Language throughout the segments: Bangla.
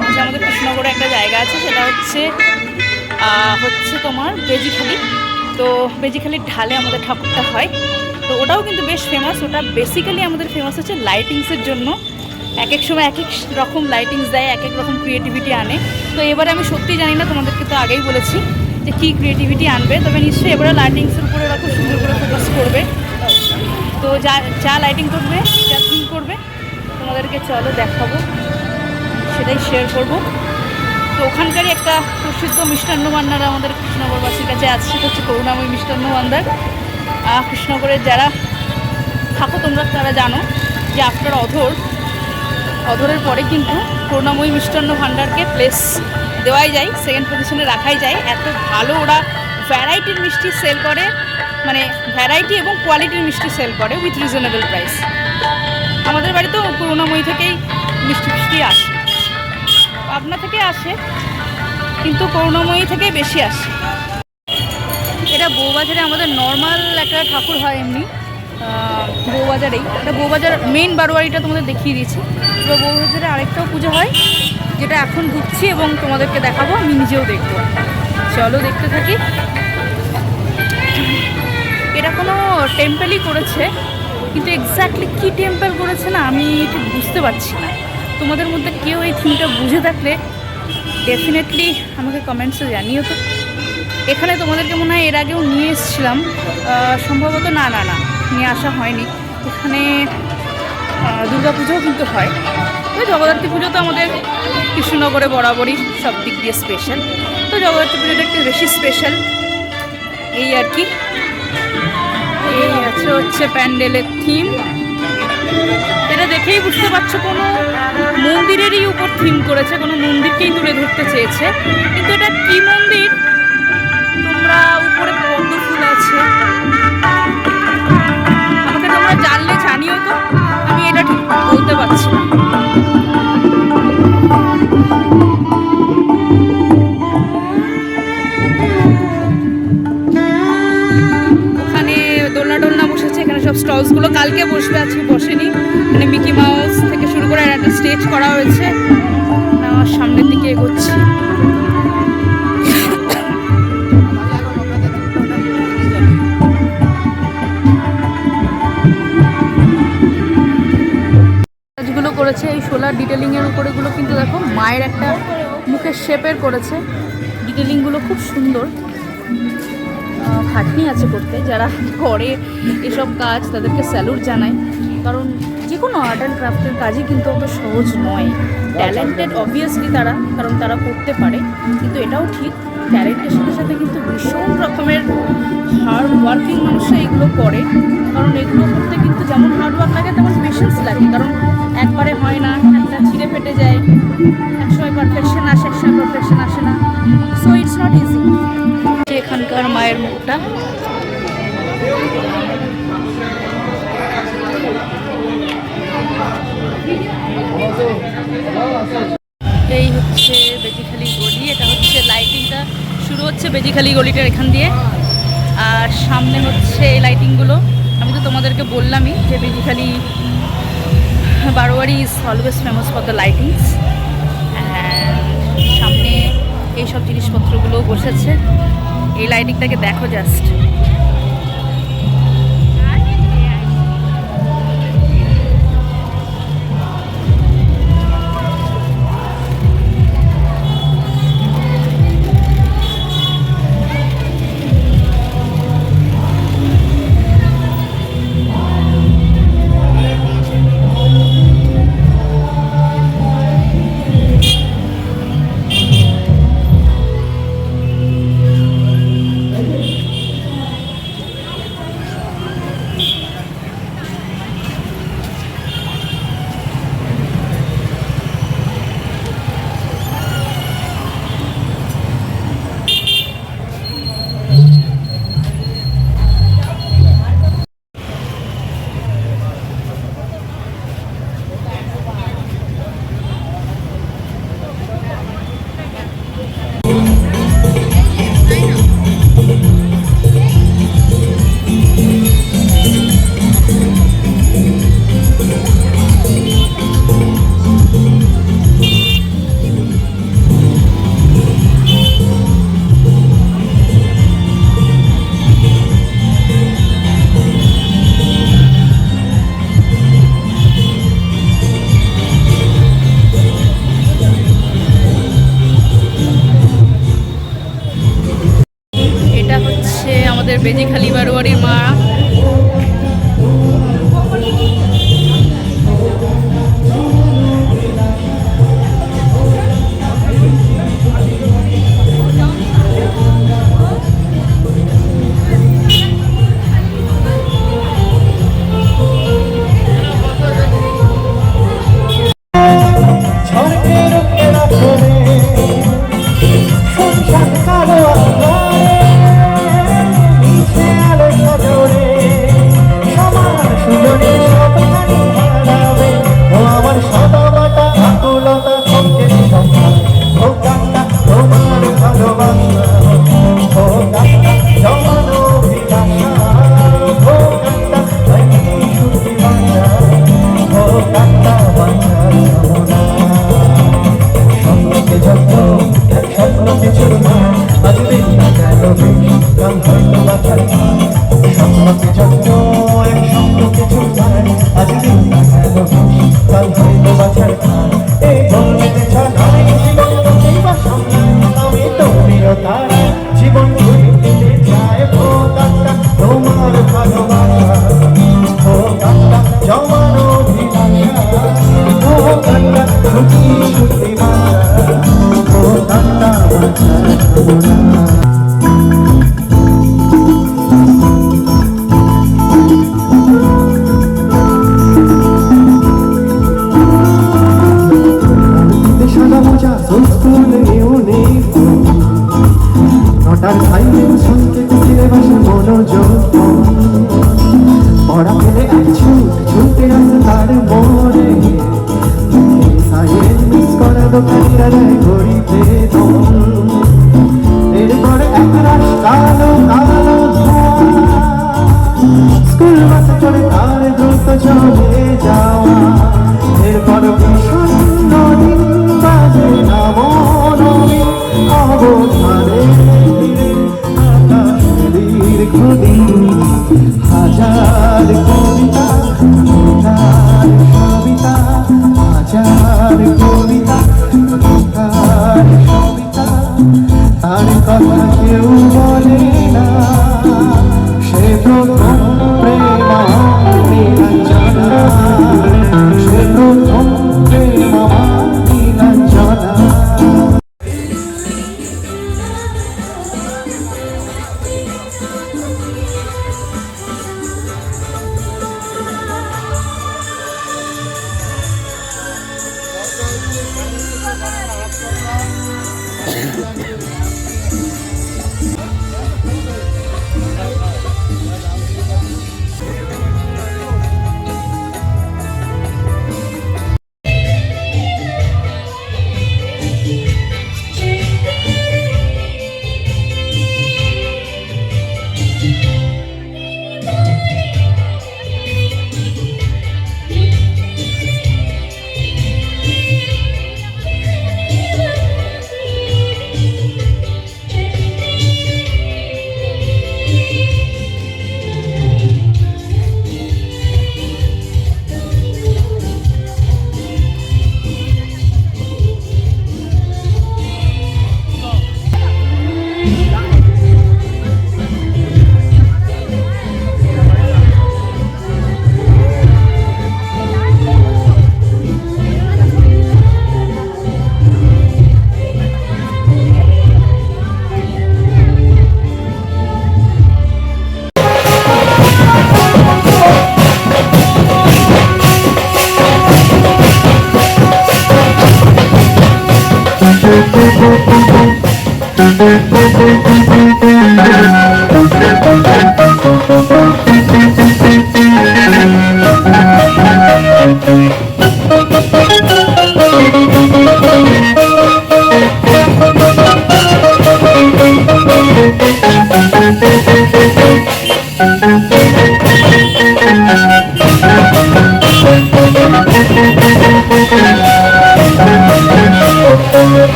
হচ্ছে আমাদের কৃষ্ণনগরে একটা জায়গা আছে, সেটা হচ্ছে হচ্ছে তোমার বেজিখালি। তো বেজিখালির ঢালে আমাদের ঠাকুরটা হয়। তো ওটাও কিন্তু বেশ ফেমাস ওটা বেসিক্যালি আমাদের ফেমাস হচ্ছে লাইটিংসের জন্য। এক এক সময় এক এক রকম লাইটিংস দেয় এক এক রকম ক্রিয়েটিভিটি আনে। তো এবারে আমি সত্যিই জানি না, তোমাদেরকে তো আগেই বলেছি যে কী ক্রিয়েটিভিটি আনবে। তবে নিশ্চয়ই এবারে লাইটিংসের উপরে ওরা খুব সুন্দর করে ফোকাস করবে। তো যা যা লাইটিং করবে, যা থিম করবে, তোমাদেরকে চলো দেখাবো। সেটাই শেয়ার করব। তো ওখানকারই একটা প্রসিদ্ধ মিষ্টান্ন ভান্ডার আমাদের কৃষ্ণনগরবাসীর কাছে আছে, সেটা হচ্ছে করুণাময়ী মিষ্টান্ন ভান্ডার। কৃষ্ণনগরের যারা থাকো তোমরা, তারা জানো যে আফটার অধর, অধরের পরে কিন্তু করুণাময়ী মিষ্টান্ন ভাণ্ডারকে প্লেস দেওয়াই যায় সেকেন্ড পজিশনে রাখাই যায়। এত ভালো ওরা ভ্যারাইটির মিষ্টি সেল করে মানে ভ্যারাইটি এবং কোয়ালিটির মিষ্টি সেল করে উইথ রিজনেবল প্রাইস আমাদের বাড়িতেও করুণাময়ী থেকেই মিষ্টি মিষ্টি আসে। পাবনা থেকে আসে, কিন্তু করুণাময়ী থেকেই বেশি আসে। এটা বউবাজারে আমাদের নর্মাল একটা ঠাকুর হয় এমনি বউবাজারেই। এটা বউবাজার মেন বারোয়ারিটা তোমাদের দেখিয়ে দিয়েছি। এবার বউবাজারে আরেকটাও পুজো হয়, যেটা এখন ঢুকছি এবং তোমাদেরকে দেখাবো, আমি নিজেও দেখব। চলো দেখতে থাকি। এটা কোনো টেম্পেলই করেছে, কিন্তু এক্স্যাক্টলি কী টেম্পেল করেছে না, আমি ঠিক বুঝতে পারছি না। তোমাদের মধ্যে কেউ এই থিমটা বুঝে থাকলে ডেফিনেটলি আমাকে কমেন্টসে জানিও তো। এখানে তোমাদেরকে মনে হয় এর আগেও নিয়ে এসেছিলাম। সম্ভবত না না না, নিয়ে আসা হয়নি। এখানে দুর্গা পুজোও কিন্তু হয়। ওই জগদ্ধাত্রী পুজো তো আমাদের কৃষ্ণনগরে বরাবরই সব দিক দিয়ে স্পেশাল তো জগদ্ধাত্রী পুজোটা একটু বেশি স্পেশাল এই আর কি। এই আছে হচ্ছে প্যান্ডেলের থিম দেখেই বুঝতে পারছ কোনো মন্দিরেরই উপর থিম করেছে, কোনো মন্দিরকেই তুলে ধরতে চেয়েছে। কিন্তু এটা কি মন্দির? তোমরা উপরে পদ্ম ফুল আছে। আমাকে তোমরা জানলে জানিও তো, আমি এটা ঠিক বলতে পারছি ওখানে দোলনা টোলনা বসেছে, এখানে সব স্টলসগুলো কালকে বসবে, আজকে বসেনি। হয়েছে। আমার সামনের দিকে এগোচ্ছি। কাজগুলো করেছে, এই সোলার ডিটেলিংয়ের উপরেগুলো কিন্তু দেখো মায়ের একটা মুখের শেপের করেছে। ডিটেলিংগুলো খুব সুন্দর। খাটনি আছে করতে। যারা করে এসব কাজ তাদেরকে স্যালুট জানায় কারণ যে কোনো আর্ট অ্যান্ড ক্রাফটের কাজই কিন্তু অত সহজ নয়। ট্যালেন্টেড অবভিয়াসলি তারা, কারণ তারা করতে পারে, কিন্তু এটাও ঠিক। ট্যালেন্টের সাথে সাথে কিন্তু ভীষণ রকমের হার্ড ওয়ার্কিং মানুষরা এগুলো করে, কারণ এগুলো করতে কিন্তু যেমন হার্ড ওয়ার্ক লাগে, তেমন পেশেন্স লাগে। কারণ একবারে হয় না, একটা ছিঁড়ে ফেটে যায়, একসময় পারফেকশন আসে, একসময় পারফেকশন আসে না। সো ইটস নট ইজি এখানকার মায়ের মুখটা। বেজিখালি গলিটার এখান দিয়ে। আর সামনে হচ্ছে এই লাইটিংগুলো আমি তো তোমাদেরকে বললামই যে Bejikhali বারোয়ারি is always famous for the lightings সামনে এইসব জিনিসপত্রগুলো বসেছে। এই লাইটিংটাকে দেখো জাস্ট এটা হচ্ছে আমাদের বেজিখালি বারোয়ারির মা। কিছুর না আজ দিন না কেন কাম হয়তো বা তার ভাইদের সঙ্গে সিলেবাসে মনোযোগ পড়া ফেলে এক ছুট ছুটে আসে তার মনে। সাইলেন্স করা দোকানিরা যায় ঘড়িতে দোকান কালো কালো স্কুল বাসে করে তার দ্রুত চলে যাওয়া। এরপর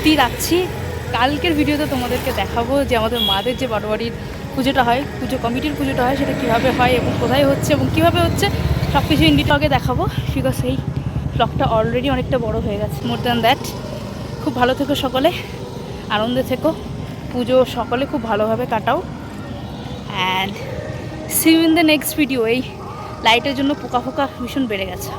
অবধি রাখছি। কালকের ভিডিওতে তোমাদেরকে দেখাবো যে আমাদের মাদের যে বারোয়ারির পুজোটা হয়, পুজো কমিটির পুজোটা হয়, সেটা কীভাবে হয় এবং কোথায় হচ্ছে এবং কীভাবে হচ্ছে সব কিছু ইন্ডিটকে দেখাবো বিকজ এই ব্লগটা অলরেডি অনেকটা বড় হয়ে গেছে মোর দ্যান দ্যাট খুব ভালো থেকো সকলে, আনন্দে থেকো, পুজো সকলে খুব ভালোভাবে কাটাও। And see in the next video এই লাইটের জন্য পোকা ফোকা ভীষণ বেড়ে গেছে।